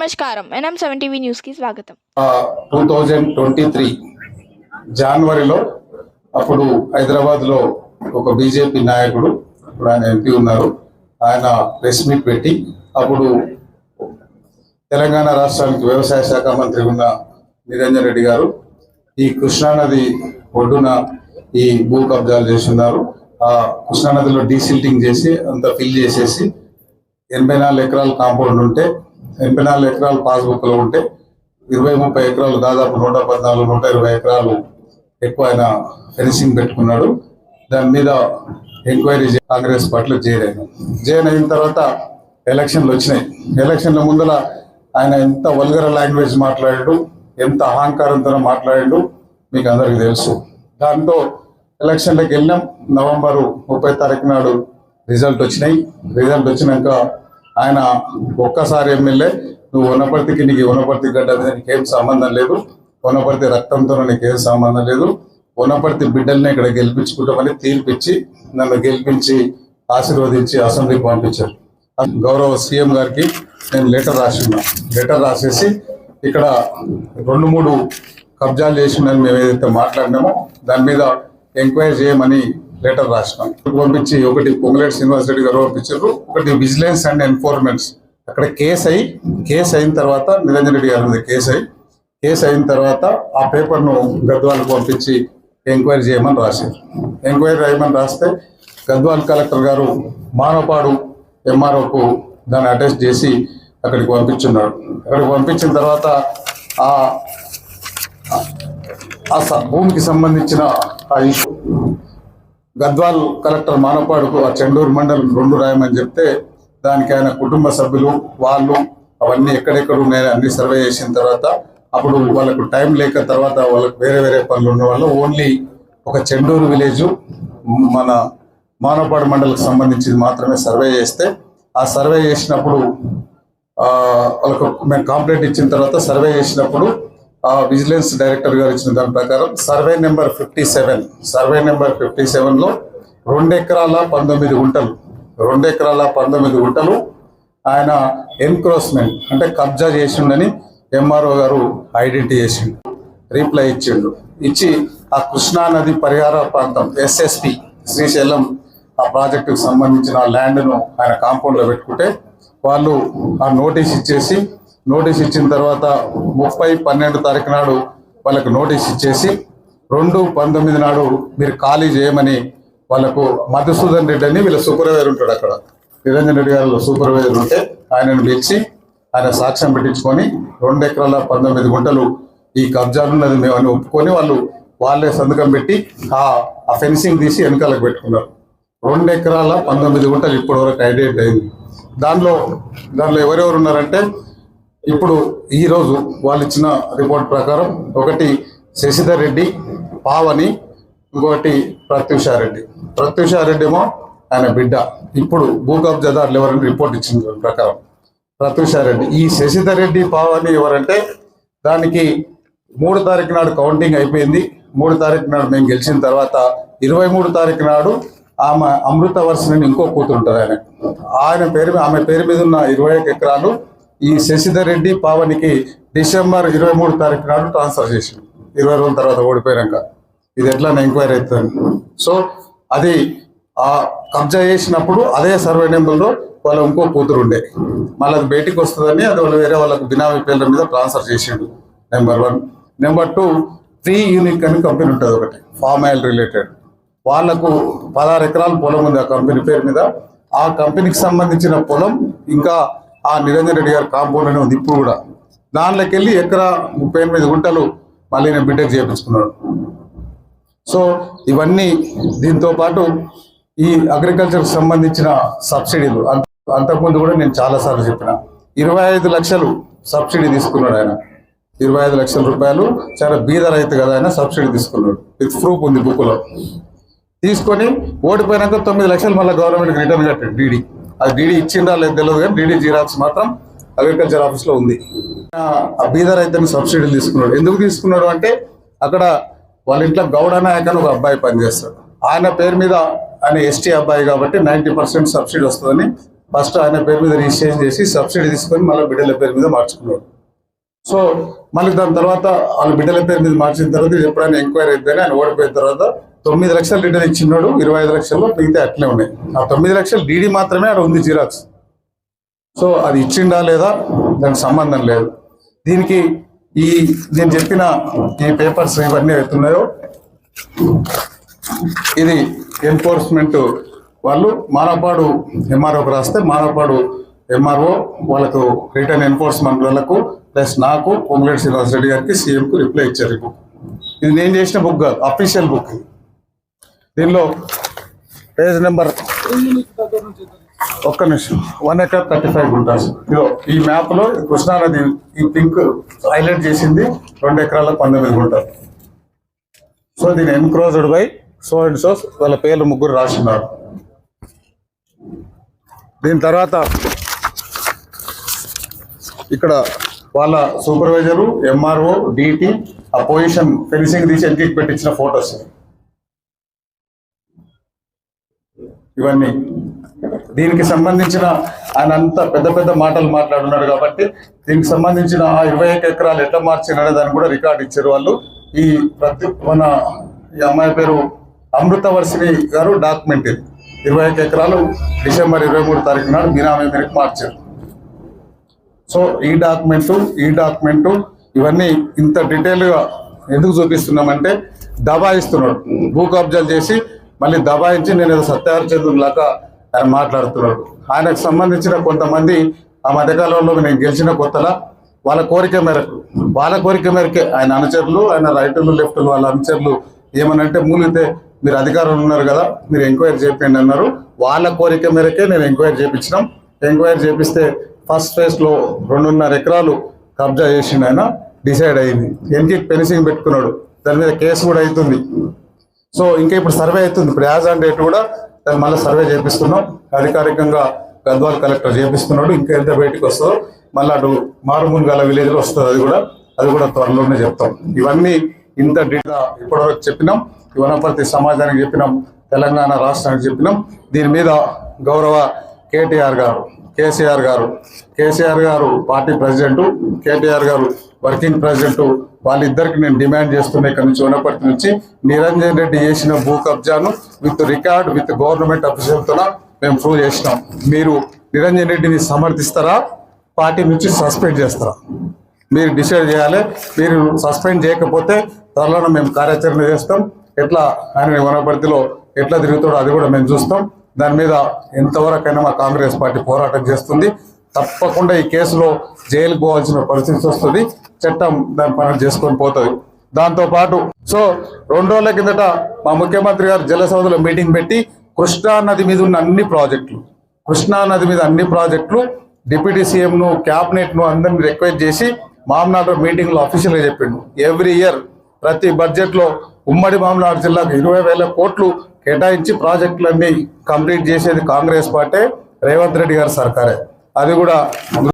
నమస్కారం. NM seven TV న్యూస్కి స్వాగతం. టూ థౌజండ్ ట్వంటీ త్రీ జనవరిలో అప్పుడు హైదరాబాద్లో ఒక బీజేపీ నాయకుడు ఇప్పుడు ఆయన ఎంపీ ఉన్నారు. ఆయన ప్రెస్ మీట్ పెట్టి అప్పుడు తెలంగాణ రాష్ట్రానికి వ్యవసాయ శాఖ మంత్రి ఉన్న నిరంజన్ రెడ్డి గారు ఈ కృష్ణానది ఒడ్డున ఈ భూ కబ్జాలు చేస్తున్నారు. ఆ కృష్ణానదిలో డీసిల్టింగ్ చేసి అంత ఫిల్ చేసేసి ఎనభై నాలుగు ఎకరాల కాంపౌండ్ ఉంటే ఎనభై నాలుగు ఎకరాలు పాస్బుక్లో ఉంటే ఇరవై ముప్పై ఎకరాలు దాదాపు నూట పద్నాలుగు నూట ఇరవై ఎకరాలు ఎక్కువ ఆయన ఫినిషింగ్ పెట్టుకున్నాడు. దాని మీద ఎంక్వైరీ కాంగ్రెస్ పార్టీలో జైన్ అయినాం. జాయిన్ అయిన తర్వాత ఎలక్షన్లు వచ్చినాయి. ఎలక్షన్ల ముందర ఆయన ఎంత వల్గర లాంగ్వేజ్ మాట్లాడాడు ఎంత అహంకారంతో మాట్లాడాడు మీకు అందరికీ తెలుసు. దాంతో ఎలక్షన్లకు వెళ్ళినాం నవంబర్ ముప్పై తారీఖు నాడు రిజల్ట్ వచ్చినాయి. రిజల్ట్ వచ్చినాక ఆయన ఒక్కసారి ఎమ్మెల్యే నువ్వు వనపర్తికి నీకు వనపర్తి గడ్డ మీద నీకేం సంబంధం లేదు. వనపర్తి రక్తంతో నీకేం సంబంధం లేదు. వనపర్తి బిడ్డల్ని ఇక్కడ గెలిపించుకుంటామని తీర్పిచ్చి నన్ను గెలిపించి ఆశీర్వదించి అసెంబ్లీకి పంపించారు. గౌరవ సీఎం గారికి నేను లెటర్ రాసిన్నా. లెటర్ రాసేసి ఇక్కడ రెండు మూడు కబ్జాలు చేసిందని మేము ఏదైతే మాట్లాడినామో దాని మీద ఎంక్వైరీ చేయమని లెటర్ రాసినాం. పంపించి ఒకటి పొంగులేటి శ్రీనివాస్ రెడ్డి గారు పంపించారు. ఒకటి విజిలెన్స్ అండ్ ఎన్ఫోర్స్మెంట్స్ అక్కడ కేసు అయి కేసు అయిన తర్వాత నిరంజన్ రెడ్డి గారి మీద కేసు అయి కేసు అయిన తర్వాత ఆ పేపర్ను గద్వాలకు పంపించి ఎంక్వైరీ చేయమని రాశారు. ఎంక్వైరీ చేయమని రాస్తే గద్వాల్ కలెక్టర్ గారు మానవపాడు ఎంఆర్ఓకు దాన్ని అటెస్ట్ చేసి అక్కడికి పంపించున్నాడు అక్కడికి పంపించిన తర్వాత ఆ భూమికి సంబంధించిన ఆ ఇష్యూ గద్వాల్ కలెక్టర్ మానపాడుకు ఆ చెండూరు మండలం రెండు రాయమని చెప్తే దానికి ఆయన కుటుంబ సభ్యులు వాళ్ళు అవన్నీ ఎక్కడెక్కడ ఉన్నాయని అన్ని సర్వే చేసిన తర్వాత అప్పుడు వాళ్ళకు టైం లేక తర్వాత వాళ్ళకి వేరే వేరే పనులు ఉన్న వాళ్ళు ఓన్లీ ఒక చెండూరు విలేజ్ మన మానపాడు మండలకు సంబంధించింది మాత్రమే సర్వే చేస్తే ఆ సర్వే చేసినప్పుడు వాళ్ళకు మేము కంప్లైంట్ ఇచ్చిన తర్వాత సర్వే చేసినప్పుడు ఆ విజిలెన్స్ డైరెక్టర్ గారు ఇచ్చిన దాని ప్రకారం survey number fifty seven survey number fifty సెవెన్లో రెండు ఎకరాల పంతొమ్మిది గుంటలు రెండు ఎకరాల పంతొమ్మిది గుంటలు ఆయన ఎన్క్రోచ్మెంట్ అంటే కబ్జా చేసిండని ఎంఆర్ఓ గారు ఐడెంటిటీ చేసిండు రీప్లై ఇచ్చిండు. ఇచ్చి ఆ కృష్ణా నది పరిహార ప్రాంతం ఎస్ఎస్పి శ్రీశైలం ఆ ప్రాజెక్టుకు సంబంధించిన ల్యాండ్ను ఆయన కాంపౌండ్లో పెట్టుకుంటే వాళ్ళు ఆ నోటీస్ ఇచ్చేసి నోటీస్ ఇచ్చిన తర్వాత ముప్పై పన్నెండు తారీఖు నాడు వాళ్ళకు నోటీస్ ఇచ్చేసి రెండు పంతొమ్మిది నాడు మీరు ఖాళీ చేయమని వాళ్ళకు మధుసూదన్ రెడ్డి అని వీళ్ళ సూపర్వైజర్ ఉంటాడు అక్కడ. నిరంజన్ రెడ్డి గారు సూపర్వైజర్ ఉంటే ఆయనను పిలిచి ఆయన సాక్ష్యం పెట్టించుకొని రెండు ఎకరాల పంతొమ్మిది గుంటలు ఈ కబ్జాలున్నది మేమని ఒప్పుకొని వాళ్ళు వాళ్ళే సంతకం పెట్టి ఆ ఆ ఫెన్సింగ్ తీసి వెనకాలకు పెట్టుకున్నారు. రెండు ఎకరాల పంతొమ్మిది గుంటలు ఇప్పటి వరకు ఐడెంట్ అయింది. దానిలో దానిలో ఎవరెవరు ఉన్నారంటే ఇప్పుడు ఈరోజు వాళ్ళు ఇచ్చిన రిపోర్ట్ ప్రకారం ఒకటి శశిధర్ రెడ్డి పావని ఇంకొకటి ప్రత్యూషారెడ్డి ప్రత్యూషారెడ్డి ఏమో ఆయన బిడ్డ. ఇప్పుడు భూ కబ్జాదారులు ఎవరని రిపోర్ట్ ఇచ్చిన ప్రకారం. ప్రత్యూషారెడ్డి ఈ శశిధర్ రెడ్డి పావని ఎవరంటే దానికి మూడు తారీఖు నాడు కౌంటింగ్ అయిపోయింది. మూడు తారీఖు నాడు మేము గెలిచిన తర్వాత ఇరవై మూడు తారీఖు నాడు ఆమె అమృత వర్షని ఇంకో కూతురు ఆయన ఆయన పేరు ఆమె పేరు మీద ఉన్న ఇరవై ఎకరాలు ఈ శశిధర్ రెడ్డి పావనికి డిసెంబర్ ఇరవై మూడు తారీఖు నాడు ట్రాన్స్ఫర్ చేసింది ఇరవై రోజుల తర్వాత ఓడిపోయాక ఇది ఎట్లా ఎంక్వైరీ అవుతుంది. సో అది ఆ కబ్జా చేసినప్పుడు అదే సర్వే నెంబర్లో వాళ్ళ ఇంకో కూతురు ఉండే. మళ్ళీ అది బయటికి వస్తుందని అది వాళ్ళు వేరే వాళ్ళకు బినామీ పేర్ల మీద ట్రాన్స్ఫర్ చేసిండు number one. Number two three unique అని కంపెనీ ఉంటుంది ఒకటి ఫామ్ ఆయిల్ రిలేటెడ్. వాళ్ళకు పదహారు ఎకరాల పొలం ఉంది ఆ కంపెనీ పేరు మీద. ఆ కంపెనీకి సంబంధించిన పొలం ఇంకా ఆ నిరంజన్ రెడ్డి గారి కాంపౌండ్ అనే ఉంది. ఇప్పుడు కూడా దాంట్లోకి వెళ్ళి ఎకరా ముప్పై ఎనిమిది గుంటలు మళ్ళీ నేను బిడ్డకు చేపించుకున్నాడు. సో ఇవన్నీ దీంతో పాటు ఈ అగ్రికల్చర్ సంబంధించిన సబ్సిడీలు అంతకుముందు కూడా నేను చాలాసార్లు చెప్పిన. ఇరవై ఐదు లక్షలు సబ్సిడీ తీసుకున్నాడు ఆయన. ఇరవై ఐదు లక్షల రూపాయలు చాలా బీద రైతు కదా ఆయన సబ్సిడీ తీసుకున్నాడు. విత్ ప్రూఫ్ ఉంది బుక్లో. తీసుకొని ఓడిపోయినాక తొమ్మిది లక్షలు మళ్ళీ గవర్నమెంట్కి రిటర్న్ కట్టాడు డీడీ అది డీడీ ఇచ్చిందా లేదు తెలియదు కానీ డీడీ జీరాక్స్ మాత్రం అగ్రికల్చర్ ఆఫీస్లో ఉంది. ఆ బీద రైతుని సబ్సిడీలు తీసుకున్నాడు. ఎందుకు తీసుకున్నాడు అంటే అక్కడ వాళ్ళ ఇంట్లో గౌడ నాయక్ అని ఒక అబ్బాయి పనిచేస్తాడు. ఆయన పేరు మీద ఆయన ఎస్టీ అబ్బాయి కాబట్టి నైంటీ పర్సెంట్ సబ్సిడీ వస్తుందని ఫస్ట్ ఆయన పేరు మీద రిజిస్ట్రేషన్ చేసి సబ్సిడీ తీసుకొని మళ్ళీ బిడ్డల పేరు మీద మార్చుకున్నాడు. సో మళ్ళీ దాని తర్వాత వాళ్ళ బిడ్డల పేరు మీద మార్చిన తర్వాత ఎప్పుడైనా ఎంక్వైరీ అయితే ఆయన ఓడిపోయిన తర్వాత తొమ్మిది లక్షలు రిటర్న్ ఇచ్చినాడు ఇరవై ఐదు లక్షల్లో మిగతా అట్లే ఉన్నాయి. ఆ తొమ్మిది లక్షలు డీడీ మాత్రమే అక్కడ ఉంది జిరాక్స్. సో అది ఇచ్చిండా లేదా దానికి సంబంధం లేదు. దీనికి ఈ నేను చెప్పిన ఈ పేపర్స్ ఇవన్నీ అవుతున్నాయో ఇది ఎన్ఫోర్స్మెంట్ వాళ్ళు మానపాడు ఎంఆర్ఓకి రాస్తే మానపాడు ఎంఆర్ఓ వాళ్ళకు రిటర్న్ ఎన్ఫోర్స్మెంట్ వాళ్ళకు ప్లస్ నాకు పొంగులేటి శ్రీనివాసరెడ్డి గారికి సీఎంకు రిప్లై ఇచ్చారు. ఇది నేను చేసిన బుక్ కాదు అఫీషియల్ బుక్ ఇది. దీనిలో పేజ్ నెంబర్ ఒక్క నిమిషం. One acre thirty five guntas ఇదో ఈ మ్యాప్లో కృష్ణానది ఈ పింక్ హైలైట్ చేసింది రెండు ఎకరాల పంతొమ్మిది గుంటాలు సో దీని enclosed by so and so వాళ్ళ పేర్లు ముగ్గురు రాసినారు. దీని తర్వాత ఇక్కడ వాళ్ళ సూపర్వైజరు ఎంఆర్ఓ డిటి ఆ పొజిషన్ ఫెన్సింగ్ తీసి ఎంకికి పెట్టించిన ఫొటోస్ ఇవన్నీ. దీనికి సంబంధించిన ఆయన అంత పెద్ద పెద్ద మాటలు మాట్లాడున్నాడు కాబట్టి దీనికి సంబంధించిన ఆ ఇరవై ఒక ఎకరాలు ఎట్లా మార్చినాడో దాన్ని కూడా రికార్డ్ ఇచ్చారు వాళ్ళు. ఈ ప్రతి మన ఈ అమ్మాయి పేరు అమృతవర్షిణి గారు డాక్యుమెంట్ ఇది ఇరవై ఐదు ఎకరాలు డిసెంబర్ ఇరవై మూడు తారీఖు నాడు బినామీ మేరకు మార్చారు. సో ఈ డాక్యుమెంట్ ఈ డాక్యుమెంట్ ఇవన్నీ ఇంత డీటెయిల్గా ఎందుకు చూపిస్తున్నామంటే దబాయిస్తున్నాడు. భూ కబ్జాలు చేసి మళ్ళీ దబాయించి నేను ఏదో సత్యహరిచంద్రుడు లాగా ఆయన మాట్లాడుతున్నాడు. ఆయనకు సంబంధించిన కొంతమంది ఆ మధ్యకాలంలో నేను గెలిచిన కొత్తలా వాళ్ళ కోరిక మేరకు వాళ్ళ కోరిక మేరకే ఆయన అనుచరులు ఆయన రైతులు లెఫ్ట్లు వాళ్ళ అనుచరులు ఏమనంటే మూలితే మీరు అధికారులు ఉన్నారు కదా మీరు ఎంక్వైరీ చేయండి అన్నారు. వాళ్ళ కోరిక మేరకే నేను ఎంక్వైరీ చేయించినాం ఎంక్వైరీ చేపిస్తే ఫస్ట్ ఫేజ్లో రెండున్నర ఎకరాలు కబ్జా చేసిండు ఆయన డిసైడ్ అయింది. ఎన్కి ఫెన్సింగ్ పెట్టుకున్నాడు. దాని మీద కేసు కూడా అవుతుంది. సో ఇంకా ఇప్పుడు సర్వే అవుతుంది. ఇప్పుడు యాజ్ ఆన్ డేట్ కూడా దాన్ని మళ్ళీ సర్వే చేపిస్తున్నాం. అధికారికంగా గద్వాల్ కలెక్టర్ చేపిస్తున్నాడు. ఇంకా ఎంత బయటకు వస్తుందో మళ్ళీ అటు మారుమూల గల విలేజ్లో వస్తుంది అది కూడా అది కూడా త్వరలోనే చెప్తాం. ఇవన్నీ ఇంత డీటా ఇప్పటివరకు చెప్పినాం. ఈ వనపర్తి సమాజానికి చెప్పినాం. తెలంగాణ రాష్ట్రానికి చెప్పినాం. దీని మీద గౌరవ కేటీఆర్ గారు కేసీఆర్ గారు కేసీఆర్ గారు పార్టీ ప్రెసిడెంట్ కేటీఆర్ గారు వర్కింగ్ ప్రెసిడెంట్ వాళ్ళిద్దరికి నేను డిమాండ్ చేస్తున్నా ఇక్కడ నుంచి వనపర్తి నుంచి నిరంజన్ రెడ్డి చేసిన భూ కబ్జాను విత్ రికార్డ్ విత్ గవర్నమెంట్ అఫీషియల్తో మేము ప్రూవ్ చేసినాం. మీరు నిరంజన్ రెడ్డిని సమర్థిస్తారా? పార్టీ నుంచి సస్పెండ్ చేస్తారా? మీరు డిసైడ్ చేయాలి. మీరు సస్పెండ్ చేయకపోతే త్వరలో మేము కార్యాచరణ చేస్తాం. ఎట్లా ఆయన వనపర్తిలో ఎట్లా తిరుగుతాడో అది కూడా మేము చూస్తాం. దాని మీద ఎంతవరకైనా మా కాంగ్రెస్ పార్టీ పోరాటం చేస్తుంది. తప్పకుండా ఈ కేసులో జైలుకు పోవాల్సిన పరిస్థితి వస్తుంది. చట్టం దాని పని చేసుకొని పోతుంది. దాంతో పాటు సో రెండు రోజుల కిందట మా ముఖ్యమంత్రి గారు జలసౌధలో మీటింగ్ పెట్టి కృష్ణా నది మీద ఉన్న అన్ని ప్రాజెక్టులు కృష్ణా నది మీద అన్ని ప్రాజెక్టులు డిప్యూటీ సీఎం ను క్యాబినెట్ అందరిని రిక్వెస్ట్ చేసి మామనాడు మీటింగ్లో అఫీషియల్గా చెప్పిండు. ఎవ్రీ ఇయర్ ప్రతి బడ్జెట్లో ఉమ్మడి మామనాడు జిల్లాకు ఇరవై వేల కోట్లు కేటాయించి ప్రాజెక్టులన్నీ కంప్లీట్ చేసేది కాంగ్రెస్ పార్టీ రేవంత్ రెడ్డి గారి సర్కారే. అది కూడా